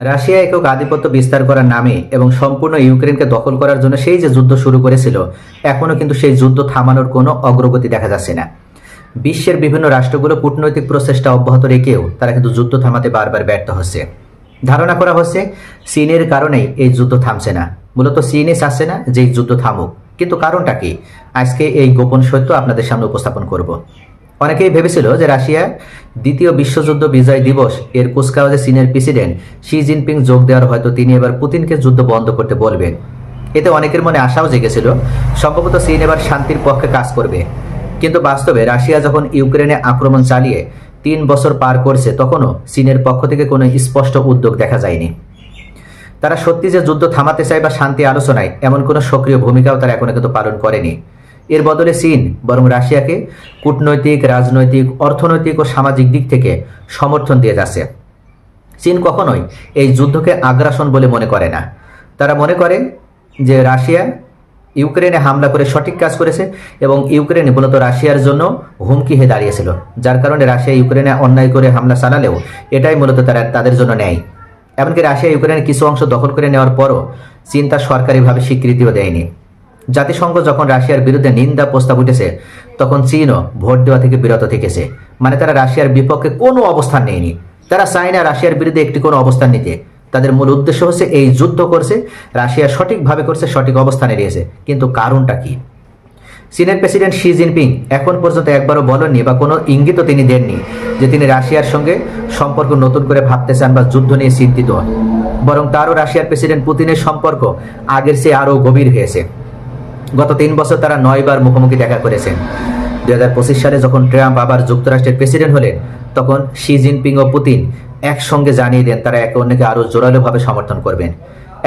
Russia একক আধিপত্য বিস্তার করার নামে এবং সম্পূর্ণ ইউক্রেনকে দখল করার জন্য সেই যে যুদ্ধ শুরু করেছিল এখনও কিন্তু সেই যুদ্ধ থামানোর কোনো অগ্রগতি দেখা যাচ্ছে না। বিশ্বের বিভিন্ন রাষ্ট্রগুলো কূটনৈতিক প্রচেষ্টা অব্যাহত রেখেও তারা কিন্তু যুদ্ধ থামাতে বারবার ব্যর্থ হচ্ছে। ধারণা করা হচ্ছে, চীনের কারণেই এই যুদ্ধ থামছে না। মূলত চীনই চাচ্ছে না যে যুদ্ধ থামুক। কিন্তু কারণটা কি? আজকে এই গোপন সত্য আপনাদের সামনে উপস্থাপন করব। অনেকেই ভেবেছিল যে রাশিয়া দ্বিতীয় বিশ্বযুদ্ধ বিজয় দিবস এর কুচকাওয়াজে চীনের প্রেসিডেন্ট শি জিনপিং যোগ দেওয়ার হয়তো তিনি এবার পুতিনকে যুদ্ধ বন্ধ করতে বলবেন। এতে অনেকের মনে আশাও জেগেছিল, সম্ভবত চীন এবার শান্তির পক্ষে কাজ করবে। কিন্তু বাস্তবে রাশিয়া যখন ইউক্রেনে আক্রমণ চালিয়ে তিন বছর পার করছে, তখনও চীনের পক্ষ থেকে কোনো স্পষ্ট উদ্যোগ দেখা যায়নি। তারা সত্যি যে যুদ্ধ থামাতে চায় বা শান্তি আলোচনায় এমন কোনো সক্রিয় ভূমিকাও তারা এখনও কিন্তু পালন করেনি। এর বদলে চীন বরং রাশিয়াকে কূটনৈতিক, রাজনৈতিক, অর্থনৈতিক ও সামাজিক দিক থেকে সমর্থন দিয়ে যাচ্ছে। চীন কখনোই এই যুদ্ধকে আগ্রাসন বলে মনে করে না। তারা মনে করে যে রাশিয়া ইউক্রেনে হামলা করে সঠিক কাজ করেছে এবং ইউক্রেনে মূলত রাশিয়ার জন্য হুমকি হয়ে দাঁড়িয়েছিল, যার কারণে রাশিয়া ইউক্রেনে অন্যায় করে হামলা চালালেও এটাই মূলত তারা তাদের জন্য নেয় এমনকি রাশিয়া ইউক্রেনের কিছু অংশ দখল করে নেওয়ার পরও চীন তার সরকারিভাবে স্বীকৃতিও দেয়নি। জাতিসংঘ যখন রাশিয়ার বিরুদ্ধে নিন্দা প্রস্তাব উঠেছে, তখন চীনও ভোট দেওয়া থেকে বিরত থেকেছে। মানে তারা রাশিয়ার বিপক্ষে কোনো অবস্থান নেয়নি। তারা চায় না রাশিয়ার বিরুদ্ধে একটি কোনো অবস্থান নিতে। তাদের মূল উদ্দেশ্য হচ্ছে এই যুদ্ধ করছে, রাশিয়া সঠিকভাবে করছে, সঠিক অবস্থানে রয়েছে কিন্তু কারণটা কি? চীনের প্রেসিডেন্ট শি জিনপিং এখন পর্যন্ত একবারও বলেননি বা কোনো ইঙ্গিতও তিনি দেননি যে তিনি রাশিয়ার সঙ্গে সম্পর্ক নতুন করে ভাবতে চান বা যুদ্ধ নিয়ে চিন্তিত। বরং তারও রাশিয়ার প্রেসিডেন্ট পুতিনের সম্পর্ক আগের চেয়ে আরও গভীর হয়েছে। গত তিন বছর তারা নয়বার মুখোমুখি দেখা করেছেন। দুই হাজার পঁচিশ সালে যখন ট্রাম্প আবার যুক্তরাষ্ট্রের প্রেসিডেন্ট হলেন, তখন শি জিনপিং ও পুতিন একসঙ্গে জানিয়ে দেন তারা একে অন্যকে আরও জোরালোভাবে সমর্থন করবেন।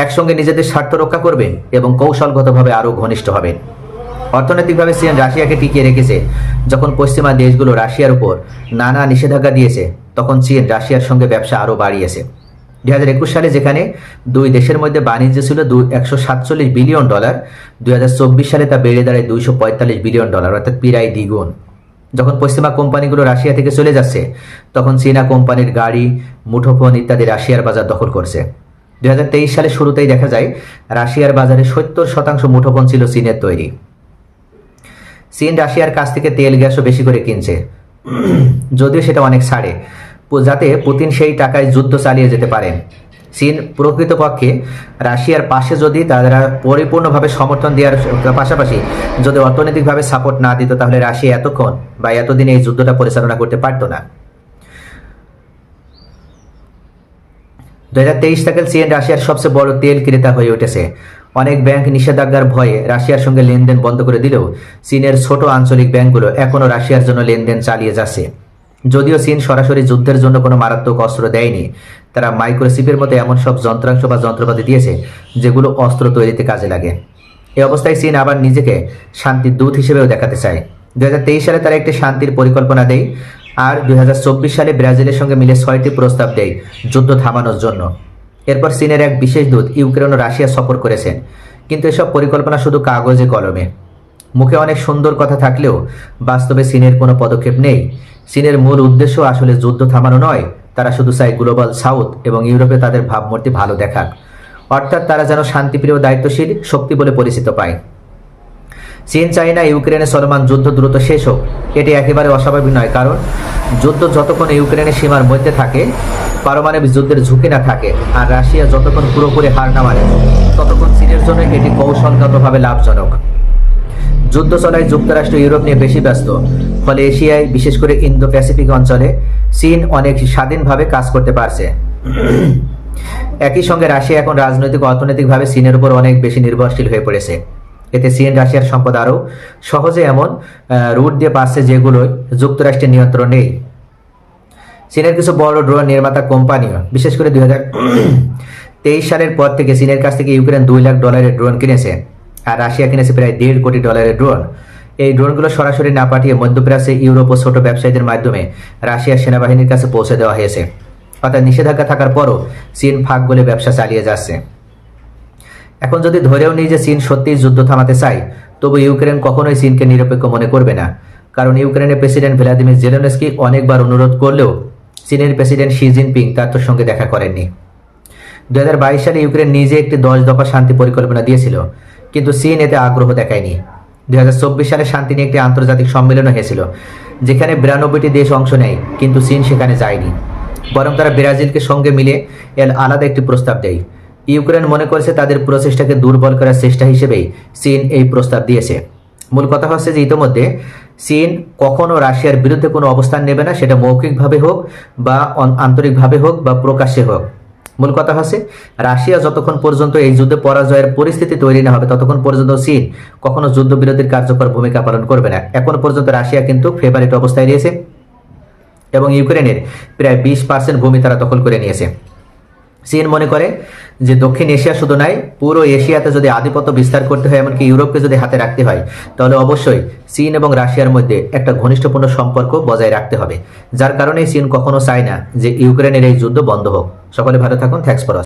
একসঙ্গে নিজেদের স্বার্থ রক্ষা করবেন এবং কৌশলগতভাবে আরও ঘনিষ্ঠ হবেন। অর্থনৈতিকভাবে চীন রাশিয়াকে টিকিয়ে রেখেছে। যখন পশ্চিমা দেশগুলো রাশিয়ার উপর নানা নিষেধাজ্ঞা দিয়েছে, তখন চীন রাশিয়ার সঙ্গে ব্যবসা আরও বাড়িয়েছে। দুই হাজার একুশ সালে যেখানে দুই দেশের মধ্যে বাণিজ্য ছিল দুই একশো সাতচল্লিশ বিলিয়ন ডলার, দুই হাজার চব্বিশ সালে তা বেড়ে দাঁড়ায় দুইশো পঁয়তাল্লিশ বিলিয়ন ডলার, অর্থাৎ প্রায় দ্বিগুণ। যখন পশ্চিমা কোম্পানিগুলো রাশিয়া থেকে চলে যাচ্ছে, তখন চীনা কোম্পানির গাড়ি, মুঠোফোন ইত্যাদি রাশিয়ার বাজার দখল করছে। দুই হাজার তেইশ সালে শুরুতেই দেখা যায়, রাশিয়ার বাজারে সত্তর শতাংশ মুঠোফোন ছিল চীনের তৈরি। চীন রাশিয়ার কাছ থেকে তেল, গ্যাসও বেশি করে কিনছে। যদিও সেটা অনেক ছাড়ে যাতে পুতিন সেই টাকায় যুদ্ধ চালিয়ে যেতে পারেন। চীন প্রকৃতপক্ষে রাশিয়ার পাশে যদি তারা পরিপূর্ণভাবে সমর্থন দেওয়ার পাশাপাশি যদি অর্থনৈতিকভাবে সাপোর্ট না দিত, তাহলে রাশিয়া এতক্ষণ বা এতদিন এই যুদ্ধটা পরিচালনা করতে পারতো না। দু হাজার তেইশ থেকে চীন রাশিয়ার সবচেয়ে বড় তেল ক্রেতা হয়ে উঠেছে। অনেক ব্যাংক নিষেধাজ্ঞার ভয়ে রাশিয়ার সঙ্গে লেনদেন বন্ধ করে দিলেও চীনের ছোট আঞ্চলিক ব্যাংকগুলো এখনও রাশিয়ার জন্য লেনদেন চালিয়ে যাচ্ছে। যদিও চীন সরাসরি যুদ্ধের জন্য কোনো মারাত্মক অস্ত্র দেয়নি, তারা মাইক্রোচিপের মতো এমন সব যন্ত্রাংশ বা যন্ত্রপাতি দিয়েছে যেগুলো অস্ত্র তৈরিতে কাজে লাগে। এই অবস্থায় চীন আবার নিজেকে শান্তির দূত হিসেবেও দেখাতে চায়। দু হাজার তেইশ সালে তারা একটি শান্তির পরিকল্পনা দেয় আর দুই হাজার চব্বিশ সালে ব্রাজিলের সঙ্গে মিলে ছয়টি প্রস্তাব দেয় যুদ্ধ থামানোর জন্য। এরপর চীনের এক বিশেষ দূত ইউক্রেন ও রাশিয়া সফর করেছেন। কিন্তু এসব পরিকল্পনা শুধু কাগজে কলমে। মুখে অনেক সুন্দর কথা থাকলেও বাস্তবে চীনের কোনো পদক্ষেপ নেই। চীনের মূল উদ্দেশ্য আসলে যুদ্ধ থামানো নয়, তারা শুধু চায় গ্লোবাল সাউথ এবং ইউরোপে তাদের ভাবমূর্তি ভালো দেখাক। অর্থাৎ তারা যেন শান্তিপ্রিয়, দায়িত্বশীল, শক্তি বলে পরিচিত পায়। চীন চায় না ইউক্রেনে চলমান যুদ্ধ দ্রুত শেষ হোক, এটি একেবারে অস্বাভাবিক নয়, কারণ যুদ্ধ যতক্ষণ ইউক্রেনের সীমার মধ্যে থাকে, পারমাণবিক যুদ্ধের ঝুঁকি না থাকে, আর রাশিয়া যতক্ষণ পুরোপুরি হার না মানে ততক্ষণ চীনের জন্য এটি কৌশলগতভাবে লাভজনক। যুদ্ধ চলায় যুক্তরাষ্ট্র ইউরোপ নিয়ে বেশি ব্যস্ত। ফলে এশিয়ায়, বিশেষ করে ইন্দো প্যাসিফিক অঞ্চলে, চীন অনেক স্বাধীনভাবে কাজ করতে পারছে। একই সঙ্গে রাশিয়া এখন রাজনৈতিক অর্থনৈতিকভাবে চীনের উপর অনেক বেশি নির্ভরশীল হয়ে পড়েছে। এতে চীন, রাশিয়ার সম্পদ আরও সহজে এমন রুট দিয়ে পাচ্ছে যেগুলো যুক্তরাষ্ট্রের নিয়ন্ত্রণ নেই। চীনের কিছু বড় ড্রোন নির্মাতা কোম্পানিও, বিশেষ করে দুই হাজার তেইশ সালের পর থেকে চীনের কাছ থেকে ইউক্রেন দুই লাখ ডলারের ড্রোন কিনেছে। আর রাশিয়া কিনেছে প্রায় দেড় কোটি ডলারের ড্রোন। এই ড্রোনগুলো সরাসরি না পাঠিয়ে মধ্যপ্রাচ্যে ইউরোপ ও ছোট ব্যবসায়ীদের মাধ্যমে রাশিয়ার সেনাবাহিনীর কাছে পৌঁছে দেওয়া হয়েছে। অর্থাৎ নিষেধাজ্ঞা থাকার পরও চীন ফাঁক বলে ব্যবসা চালিয়ে যাচ্ছে। এখন যদি ধরেও নিই যে চীন সত্যিই যুদ্ধ থামাতে চায়, তবু ইউক্রেন কখনোই চীনকে নিরপেক্ষ মনে করবে না। কারণ ইউক্রেনের প্রেসিডেন্ট ভ্লাদিমির জেলেনস্কি অনেকবার অনুরোধ করলেও চীনের প্রেসিডেন্ট শি জিনপিং তার তোর সঙ্গে দেখা করেননি। দুই হাজার বাইশ সালে ইউক্রেন নিজে একটি দশ দফা শান্তি পরিকল্পনা দিয়েছিল। কিন্তু চীন এতে আগ্রহ দেখায়নি। দুই হাজার চব্বিশ সালে শান্তি নিয়ে একটি আন্তর্জাতিক সম্মেলন হয়েছিল, যেখানে বিরানব্বইটি দেশ অংশ নেয়, কিন্তু চীন সেখানে যায়নি। বরং তারা ব্রাজিলকে সঙ্গে মিলে এর আলাদা একটি প্রস্তাব দেয়। ইউক্রেন মনে করেছে তাদের প্রচেষ্টাকে দুর্বল করার চেষ্টা হিসেবেই চীন এই প্রস্তাব দিয়েছে। মূল কথা হচ্ছে যে ইতিমধ্যে চীন কখনো রাশিয়ার বিরুদ্ধে কোনো অবস্থান নেবে না, সেটা মৌখিকভাবে হোক বা আন্তরিকভাবে হোক বা প্রকাশ্যে হোক। মূল কথা হচ্ছে, রাশিয়া যতক্ষণ পর্যন্ত এই যুদ্ধে পরাজয়ের পরিস্থিতি তৈরি না হবে, ততক্ষণ পর্যন্ত চীন কখনো যুদ্ধবিরতির কার্যকর ভূমিকা পালন করবে না। এখন পর্যন্ত রাশিয়া কিন্তু ফেভারিট অবস্থায় রয়েছে এবং ইউক্রেনের প্রায় বিশ পার্সেন্ট ভূমি তারা দখল করে নিয়েছে। চীন মনে করে যে দক্ষিণ এশিয়া শুধু নয় পুরো এশিয়াতে যদি আধিপত্য বিস্তার করতে হয়, এমনকি ইউরোপকে যদি হাতে রাখতে হয়, তাহলে অবশ্যই চীন এবং রাশিয়ার মধ্যে একটা ঘনিষ্ঠপূর্ণ সম্পর্ক বজায় রাখতে হবে। যার কারণে চীন কখনো চায় না যে ইউক্রেনের এই যুদ্ধ বন্ধ হোক। সকলে ভালো থাকুন, থ্যাংকস ফর